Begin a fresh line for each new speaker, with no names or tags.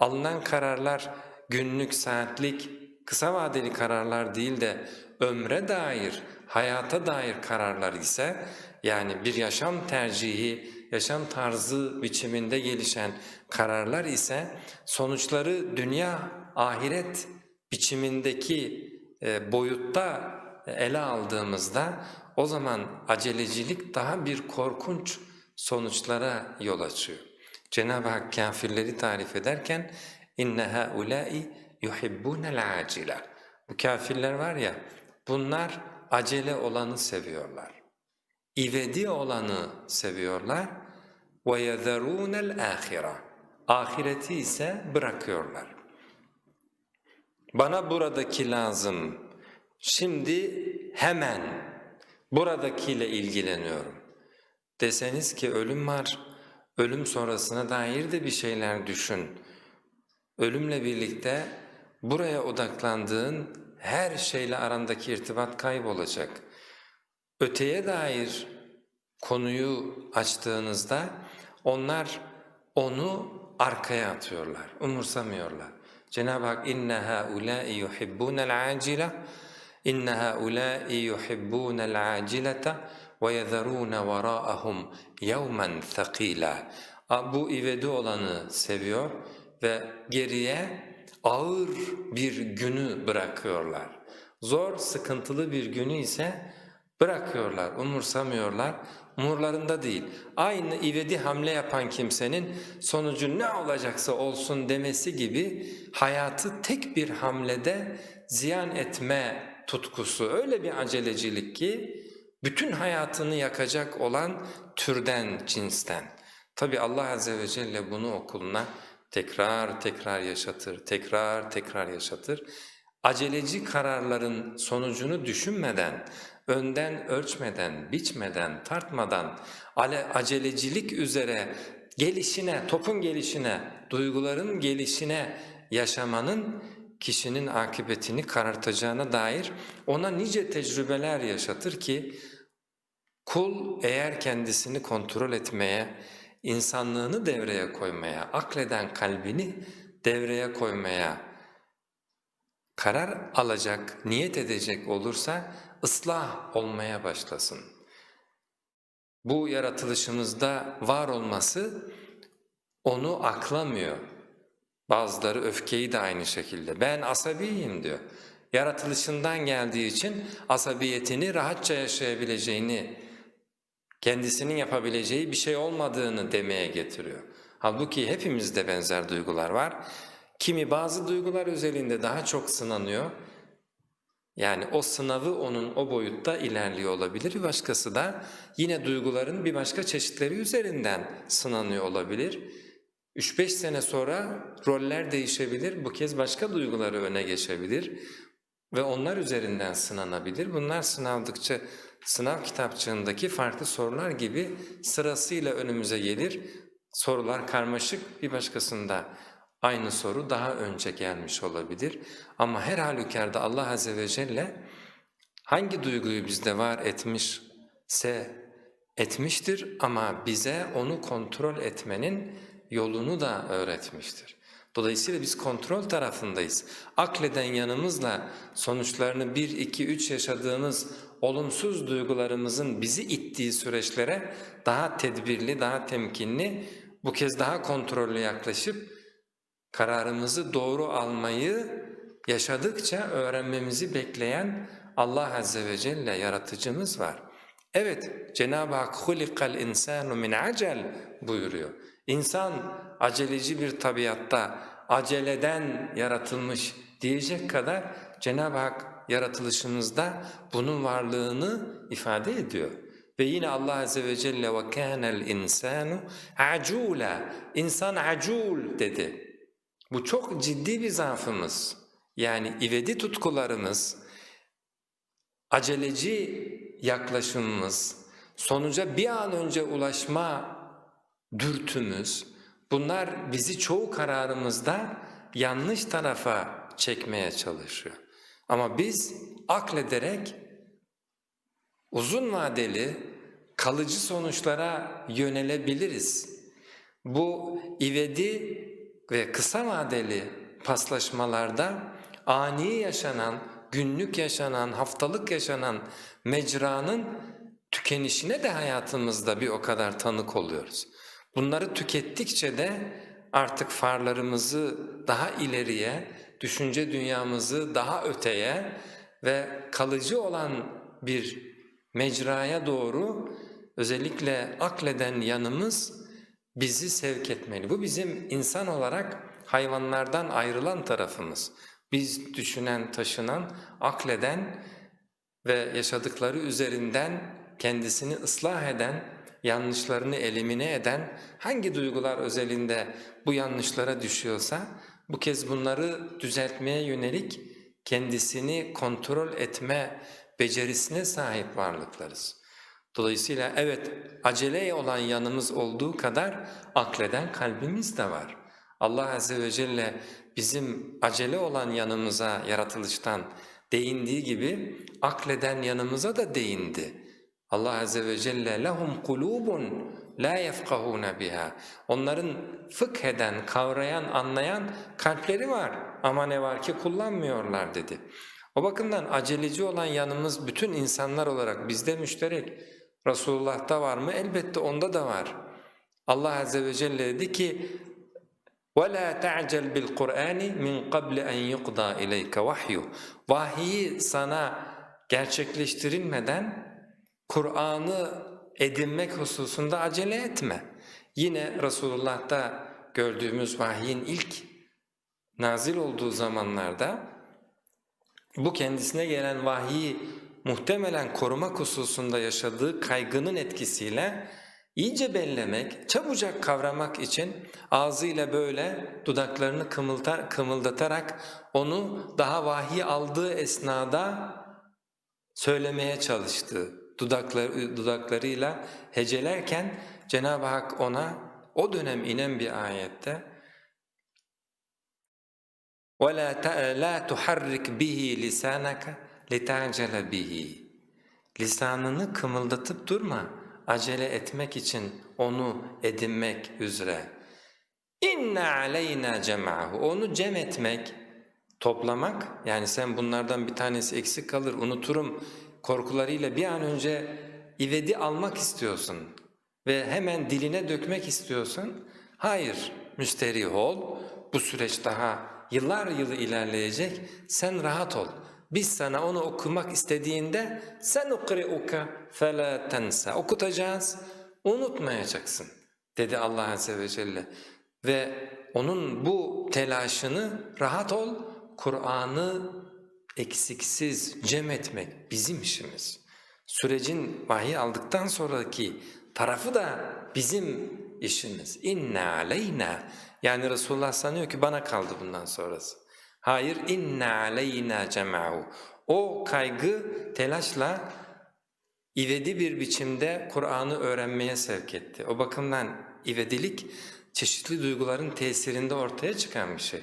Alınan kararlar günlük, saatlik, kısa vadeli kararlar değil de ömre dair, hayata dair kararlar ise yani bir yaşam tercihi, yaşam tarzı biçiminde gelişen kararlar ise sonuçları dünya, ahiret biçimindeki e, boyutta ele aldığımızda o zaman acelecilik daha bir korkunç sonuçlara yol açıyor. Cenab-ı Hak kafirleri tarif ederken inne haulâi yuhibbûnel acile. Bu kafirler var ya bunlar acele olanı seviyorlar. İvedi olanı seviyorlar. Ve yezerûnel âhire. Ahireti ise bırakıyorlar. Bana buradaki lazım. Şimdi hemen buradakiyle ilgileniyorum. Deseniz ki ölüm var, ölüm sonrasına dair de bir şeyler düşün. Ölümle birlikte buraya odaklandığın her şeyle arandaki irtibat kaybolacak. Öteye dair konuyu açtığınızda onlar onu arkaya atıyorlar, umursamıyorlar. Cenab-ı Hak inne haulâi yuhibbûnel acile inne haulâi yuhibbûnel acilete yezerûne verâahum yevmen thakîlâ. Bu ivedi olanı seviyor ve geriye ağır bir günü bırakıyorlar. Zor, sıkıntılı bir günü ise bırakıyorlar, umursamıyorlar. Umurlarında değil. Aynı ivedi hamle yapan kimsenin sonucu ne olacaksa olsun demesi gibi hayatı tek bir hamlede ziyan etme tutkusu öyle bir acelecilik ki bütün hayatını yakacak olan türden, cinsten. Tabi Allah Azze ve Celle bunu okuluna tekrar tekrar yaşatır, tekrar tekrar yaşatır. Aceleci kararların sonucunu düşünmeden, önden ölçmeden, biçmeden, tartmadan, acelecilik üzere gelişine, topun gelişine, duyguların gelişine yaşamanın kişinin akıbetini karartacağına dair ona nice tecrübeler yaşatır ki kul eğer kendisini kontrol etmeye, insanlığını devreye koymaya, akleden kalbini devreye koymaya karar alacak, niyet edecek olursa ıslah olmaya başlasın. Bu yaratılışımızda var olması onu aklamıyor. Bazıları öfkeyi de aynı şekilde. Ben asabiyim diyor. Yaratılışından geldiği için asabiyetini rahatça yaşayabileceğini, kendisinin yapabileceği bir şey olmadığını demeye getiriyor. Halbuki hepimizde benzer duygular var. Kimi bazı duygular özelinde daha çok sınanıyor. Yani o sınavı onun o boyutta ilerliyor olabilir. Başkası da yine duyguların bir başka çeşitleri üzerinden sınanıyor olabilir. 3-5 sene sonra roller değişebilir, bu kez başka duyguları öne geçebilir ve onlar üzerinden sınanabilir. Bunlar sınavdıkça sınav kitapçığındaki farklı sorular gibi sırasıyla önümüze gelir. Sorular karmaşık, bir başkasında aynı soru daha önce gelmiş olabilir. Ama her halükarda Allah Azze ve Celle hangi duyguyu bizde var etmişse etmiştir ama bize onu kontrol etmenin yolunu da öğretmiştir. Dolayısıyla biz kontrol tarafındayız. Akleden yanımızla sonuçlarını 1, 2, 3 yaşadığımız olumsuz duygularımızın bizi ittiği süreçlere daha tedbirli, daha temkinli, bu kez daha kontrollü yaklaşıp kararımızı doğru almayı yaşadıkça öğrenmemizi bekleyen Allah Azze ve Celle yaratıcımız var. Evet Cenab-ı Hak hulikal insanu min acel buyuruyor. İnsan aceleci bir tabiatta, aceleden yaratılmış diyecek kadar Cenab-ı Hak yaratılışımızda bunun varlığını ifade ediyor. Ve yine Allah Azze ve Celle ve kânel insanu acûlâ. İnsan acûl dedi. Bu çok ciddi bir zaafımız. Yani ivedi tutkularımız, aceleci yaklaşımımız, sonuca bir an önce ulaşma dürtümüz, bunlar bizi çoğu kararımızda yanlış tarafa çekmeye çalışıyor. Ama biz aklederek uzun vadeli kalıcı sonuçlara yönelebiliriz. Bu ivedi ve kısa vadeli paslaşmalarda ani yaşanan, günlük yaşanan, haftalık yaşanan mecranın tükenişine de hayatımızda bir o kadar tanık oluyoruz. Bunları tükettikçe de artık farlarımızı daha ileriye, düşünce dünyamızı daha öteye ve kalıcı olan bir mecraya doğru özellikle akleden yanımız bizi sevk etmeli. Bu bizim insan olarak hayvanlardan ayrılan tarafımız. Biz düşünen, taşınan, akleden ve yaşadıkları üzerinden kendisini ıslah eden, yanlışlarını elimine eden, hangi duygular özelinde bu yanlışlara düşüyorsa bu kez bunları düzeltmeye yönelik kendisini kontrol etme becerisine sahip varlıklarız. Dolayısıyla evet acele olan yanımız olduğu kadar akleden kalbimiz de var. Allah Azze ve Celle bizim acele olan yanımıza yaratılıştan değindiği gibi akleden yanımıza da değindi. Allah Azze ve Celle lehum kulubun la yefkahuna biha. Onların fıkheden, kavrayan, anlayan kalpleri var ama ne var ki kullanmıyorlar dedi. O bakımdan aceleci olan yanımız bütün insanlar olarak bizde müşterek. Resulullah'ta var mı? Elbette onda da var. Allah Azze ve Celle dedi ki وَلَا تَعْجَلْ بِالْقُرْآنِ مِنْ قَبْلِ اَنْ يُقْضَى اِلَيْكَ وَحْيُ Vahiyi sana gerçekleştirilmeden Kur'an'ı edinmek hususunda acele etme. Yine Resulullah'ta gördüğümüz vahyin ilk nazil olduğu zamanlarda bu kendisine gelen vahiyi muhtemelen korumak hususunda yaşadığı kaygının etkisiyle iyice bellemek, çabucak kavramak için ağzıyla böyle dudaklarını kımıltar, kımıldatarak onu daha vahiy aldığı esnada söylemeye çalıştı Dudakları, dudaklarıyla hecelerken Cenab-ı Hak ona o dönem inen bir ayette وَلَا لَا تُحَرِّكْ بِهِ لِسَانَكَ لِتَعْجَلَ بِهِ Lisanını kımıldatıp durma, acele etmek için onu edinmek üzere. İnna aleyna cem'ahu. Onu cem etmek, toplamak, yani sen bunlardan bir tanesi eksik kalır, unuturum korkularıyla bir an önce ivedi almak istiyorsun ve hemen diline dökmek istiyorsun. Hayır, müsterih ol, bu süreç daha yıllar yılı ilerleyecek, sen rahat ol. Biz sana onu okumak istediğinde sen ukri'uka fela tensa. Okutacağız, unutmayacaksın dedi Allah Azze ve Celle. Ve onun bu telaşını rahat ol, Kur'an'ı eksiksiz cem etmek bizim işimiz. Sürecin vahiy aldıktan sonraki tarafı da bizim işimiz. İnna aleyna yani Resulullah sanıyor ki bana kaldı bundan sonrası. Hayır inna aleyna cem'ahu. O kaygı telaşla ivedi bir biçimde Kur'an'ı öğrenmeye sevk etti. O bakımdan ivedilik çeşitli duyguların tesirinde ortaya çıkan bir şey.